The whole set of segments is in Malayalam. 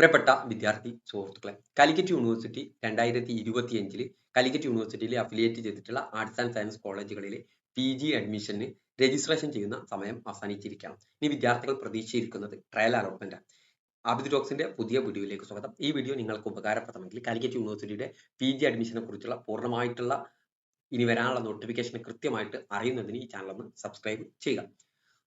പ്രിയപ്പെട്ട വിദ്യാർത്ഥി സുഹൃത്തുക്കളെ കാലിക്കറ്റ് യൂണിവേഴ്സിറ്റി രണ്ടായിരത്തി ഇരുപത്തിയഞ്ചിൽ കാലിക്കറ്റ് യൂണിവേഴ്സിറ്റിയിൽ അഫിലിയേറ്റ് ചെയ്തിട്ടുള്ള ആർട്സ് ആൻഡ് സയൻസ് കോളേജുകളിലെ പി ജി അഡ്മിഷന് രജിസ്ട്രേഷൻ ചെയ്യുന്ന സമയം അവസാനിച്ചിരിക്കുകയാണ്. ഇനി വിദ്യാർത്ഥികൾ പ്രതീക്ഷിച്ചിരിക്കുന്നത് ട്രയൽ അലോട്ട്മെന്റ് ആബിദ് ടോക്സിന്റെ പുതിയ വീഡിയോയിലേക്ക് സ്വാഗതം. ഈ വീഡിയോ നിങ്ങൾക്ക് ഉപകാരപ്രദമെങ്കിൽ കാലിക്കറ്റ് യൂണിവേഴ്സിറ്റിയുടെ പി ജി അഡ്മിഷനെ കുറിച്ചുള്ള പൂർണമായിട്ടുള്ള ഇനി വരാനുള്ള നോട്ടിഫിക്കേഷൻ കൃത്യമായിട്ട് അറിയുന്നതിന് ഈ ചാനൽ ഒന്ന് സബ്സ്ക്രൈബ് ചെയ്യുക.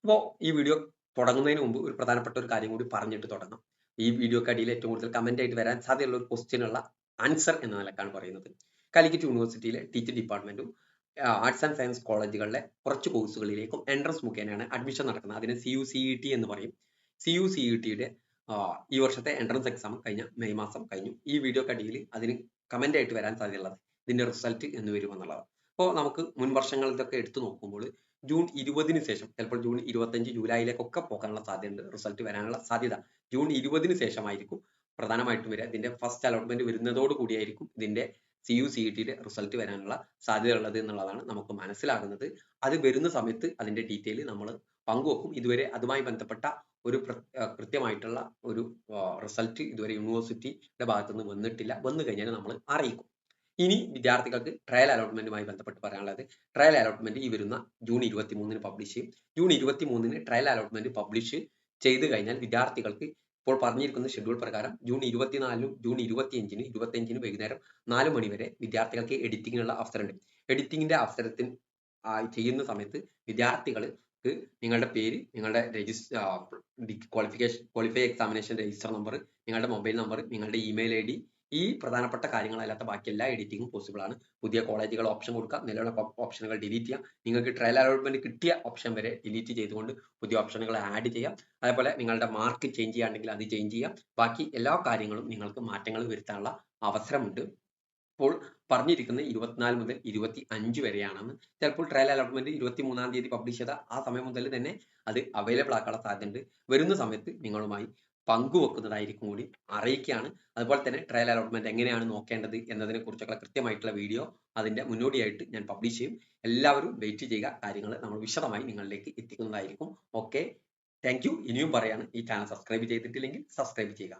അപ്പോൾ ഈ വീഡിയോ തുടങ്ങുന്നതിന് മുമ്പ് ഒരു പ്രധാനപ്പെട്ട ഒരു കാര്യം കൂടി പറഞ്ഞിട്ട് തുടങ്ങാം. ഈ വീഡിയോക്ക് അടിയിൽ ഏറ്റവും കൂടുതൽ കമന്റ് ആയിട്ട് വരാൻ സാധ്യതയുള്ള ഒരു ക്വസ്റ്റ്യനുള്ള ആൻസർ എന്ന നിലക്കാണ് പറയുന്നത്. കാലിക്കറ്റ് യൂണിവേഴ്സിറ്റിയിലെ ടീച്ചർ ഡിപ്പാർട്ട്മെന്റും ആർട്സ് ആൻഡ് സയൻസ് കോളേജുകളിലെ കുറച്ച് കോഴ്സുകളിലേക്കും എൻട്രൻസ് മുഖേനയാണ് അഡ്മിഷൻ നടക്കുന്നത്. അതിന് C U C E T എന്ന് പറയും. സി യു സി ഇ ടിയുടെ ഈ വർഷത്തെ എൻട്രൻസ് എക്സാം കഴിഞ്ഞ മെയ് മാസം കഴിഞ്ഞു. ഈ വീഡിയോ കടിയിൽ അതിന് കമന്റ് ആയിട്ട് വരാൻ സാധ്യതയുള്ളത് ഇതിന്റെ റിസൾട്ട് എന്ന് വരുമെന്നുള്ളത് അപ്പോൾ നമുക്ക് മുൻ വർഷങ്ങളിലൊക്കെ എടുത്തു നോക്കുമ്പോൾ ജൂൺ ഇരുപതിന് ശേഷം ചിലപ്പോൾ ജൂൺ ഇരുപത്തഞ്ച് ജൂലൈയിലേക്കൊക്കെ പോകാനുള്ള സാധ്യതയുണ്ട് റിസൾട്ട് വരാനുള്ള സാധ്യത. ജൂൺ ഇരുപതിന് ശേഷമായിരിക്കും പ്രധാനമായിട്ടും വരിക. ഇതിന്റെ ഫസ്റ്റ് അലോട്ട്മെന്റ് വരുന്നതോട് കൂടിയായിരിക്കും ഇതിന്റെ സി യു സി ഇ ടിയുടെ റിസൾട്ട് വരാനുള്ള സാധ്യത ഉള്ളത് എന്നുള്ളതാണ് നമുക്ക് മനസ്സിലാകുന്നത്. അത് വരുന്ന സമയത്ത് അതിന്റെ ഡീറ്റെയിൽ നമ്മൾ പങ്കുവെക്കും. ഇതുവരെ അതുമായി ബന്ധപ്പെട്ട ഒരു കൃത്യമായിട്ടുള്ള ഒരു റിസൾട്ട് ഇതുവരെ യൂണിവേഴ്സിറ്റിയുടെ ഭാഗത്തുനിന്ന് വന്നിട്ടില്ല. വന്നു കഴിഞ്ഞാൽ നമ്മൾ അറിയിക്കും. ഇനി വിദ്യാർത്ഥികൾക്ക് ട്രയൽ അലോട്ട്മെന്റുമായി ബന്ധപ്പെട്ട് പറയാനുള്ളത്. ട്രയൽ അലോട്ട്മെന്റ് ഈ വരുന്ന ജൂൺ ഇരുപത്തി മൂന്നിന് പബ്ലിഷ് ചെയ്യും. ജൂൺ ഇരുപത്തി മൂന്നിന് ട്രയൽ അലോട്ട്മെന്റ് പബ്ലിഷ് ചെയ്ത് കഴിഞ്ഞാൽ വിദ്യാർത്ഥികൾക്ക് ഇപ്പോൾ പറഞ്ഞിരിക്കുന്ന ഷെഡ്യൂൾ പ്രകാരം ജൂൺ ഇരുപത്തിനാലിനും ജൂൺ ഇരുപത്തിയഞ്ചിന് ഇരുപത്തിയഞ്ചിന് വൈകുന്നേരം നാല് മണി വരെ വിദ്യാർത്ഥികൾക്ക് എഡിറ്റിങ്ങിനുള്ള അവസരമുണ്ട്. എഡിറ്റിങ്ങിന്റെ അവസരത്തിൽ ചെയ്യുന്ന സമയത്ത് വിദ്യാർത്ഥികൾ നിങ്ങളുടെ പേര് നിങ്ങളുടെ register qualification qualify examination register number നിങ്ങളുടെ മൊബൈൽ നമ്പർ നിങ്ങളുടെ ഇമെയിൽ ഐ ഡി ഈ പ്രധാനപ്പെട്ട കാര്യങ്ങളല്ലാത്ത ബാക്കി എല്ലാ എഡിറ്റിംഗും പോസിബിൾ ആണ്. പുതിയ കോളേജുകൾ ഓപ്ഷൻ കൊടുക്കുക നിലവിലെ ഓപ്ഷനുകൾ ഡിലീറ്റ് ചെയ്യാം നിങ്ങൾക്ക് ട്രയൽ അലോട്ട്മെന്റ് കിട്ടിയ ഓപ്ഷൻ വരെ ഡിലീറ്റ് ചെയ്തുകൊണ്ട് പുതിയ ഓപ്ഷനുകൾ ആഡ് ചെയ്യാം അതേപോലെ നിങ്ങളുടെ മാർക്ക് ചേഞ്ച് ചെയ്യാണ്ടെങ്കിൽ അത് ചേഞ്ച് ചെയ്യാം ബാക്കി എല്ലാ കാര്യങ്ങളും നിങ്ങൾക്ക് മാറ്റങ്ങൾ വരുത്താനുള്ള അവസരമുണ്ട്. ഇപ്പോൾ പറഞ്ഞിരിക്കുന്ന ഇരുപത്തിനാല് മുതൽ ഇരുപത്തി അഞ്ച് വരെയാണെന്ന്. ചിലപ്പോൾ ട്രയൽ അലോട്ട്മെന്റ് ഇരുപത്തി മൂന്നാം തീയതി പബ്ലിഷ് ചെയ്ത ആ സമയം മുതൽ തന്നെ അത് അവൈലബിൾ ആക്കാനുള്ള സാധ്യതയുണ്ട്. വരുന്ന സമയത്ത് നിങ്ങളുമായി പങ്കുവെക്കുന്നതായിരിക്കും കൂടി അറിയിക്കുകയാണ്. അതുപോലെ തന്നെ ട്രയൽ അലോട്ട്മെന്റ് എങ്ങനെയാണ് നോക്കേണ്ടത് എന്നതിനെ കുറിച്ചൊക്കെ കൃത്യമായിട്ടുള്ള വീഡിയോ അതിന്റെ മുന്നോടിയായിട്ട് ഞാൻ പബ്ലിഷ് ചെയ്യും. എല്ലാവരും വെയിറ്റ് ചെയ്യുക. കാര്യങ്ങൾ നമ്മൾ വിശദമായി നിങ്ങളിലേക്ക് എത്തിക്കുന്നതായിരിക്കും. ഓക്കെ താങ്ക് യു ഇനിയും പറയാണ്. ഈ ചാനൽ സബ്സ്ക്രൈബ് ചെയ്തിട്ടില്ലെങ്കിൽ സബ്സ്ക്രൈബ് ചെയ്യുക.